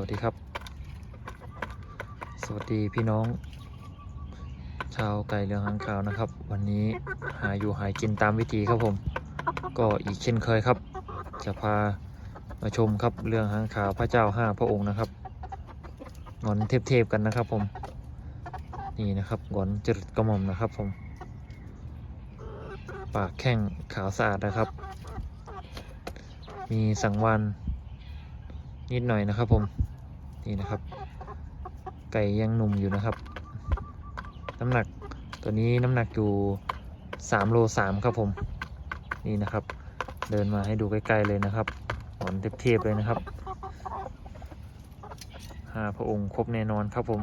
วัสดีครับ สวัสดีพี่น้อง ชาวไก่เรืองหางขาวนะครับ วันนี้หาอยู่หายกินตามวิธีครับผม ก็อีกเช่นเคยครับ จะพามาชมครับเรื่องหางขาวพระเจ้าห้าพระองค์นะครับงอนเทพๆกันนะครับผม นี่นะครับงอนจริตกระหม่อมนะครับผม ปากแข้งขาวสะอาดนะครับ มีสังวานนิดหน่อยนะครับผม นี่นะครับ ไก่ยังหนุ่มอยู่นะครับ น้ำหนักตัวนี้น้ำหนักอยู่3โล3ครับผมนี่นะครับ เดินมาให้ดูใกล้ๆเลยนะครับหอนเทียบๆเลยนะครับห้าพระองค์ครบแน่นอนครับผม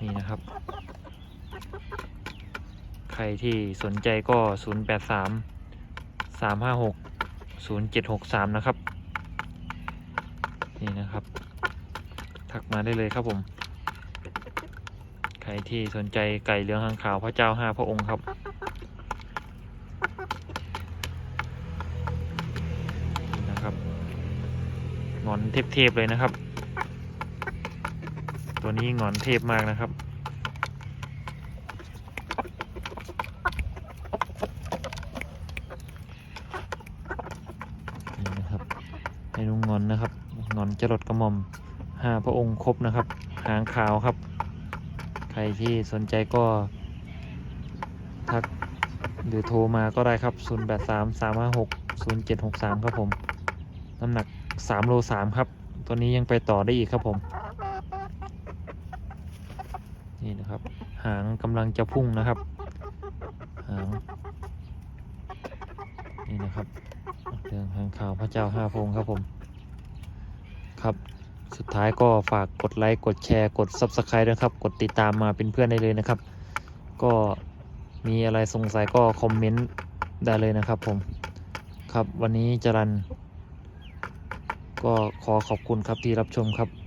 นี่นะครับ ใครที่สนใจก็ 083 356 0763 นะครับ นี่นะครับ ทักมาได้เลยครับผม ใครที่สนใจไก่เหลืองหางขาวพระเจ้าห้าพระองค์ครับ นะครับงอนเทพๆเลยนะครับ ตัวนี้งอนเทพมากนะครับนะครับให้ลุงงอนนะครับ งอนจรดกระหม่อม ห้าพระองค์ครบนะครับ หางขาวครับ ใครที่สนใจก็ทักหรือโทรมาก็ได้ครับ 0 8 3 3 5 6 0 7 6 3 ครับผม น้ำหนัก 3 โล 3 ครับ ตัวนี้ยังไปต่อได้อีกครับผม นี่นะครับ หางกำลังจะพุ่งนะครับ หาง นี่นะครับเรื่องหางขาวพระเจ้าห้าพระองค์ครับผม ครับ สุดท้ายก็ฝากกดไลค์กดแชร์กด Subscribe นะครับ กดติดตามมาเป็นเพื่อนได้เลยนะครับ ก็มีอะไรสงสัยก็คอมเมนต์ได้เลยนะครับผมครับวันนี้จรันก็ขอขอบคุณครับที่รับชมครับ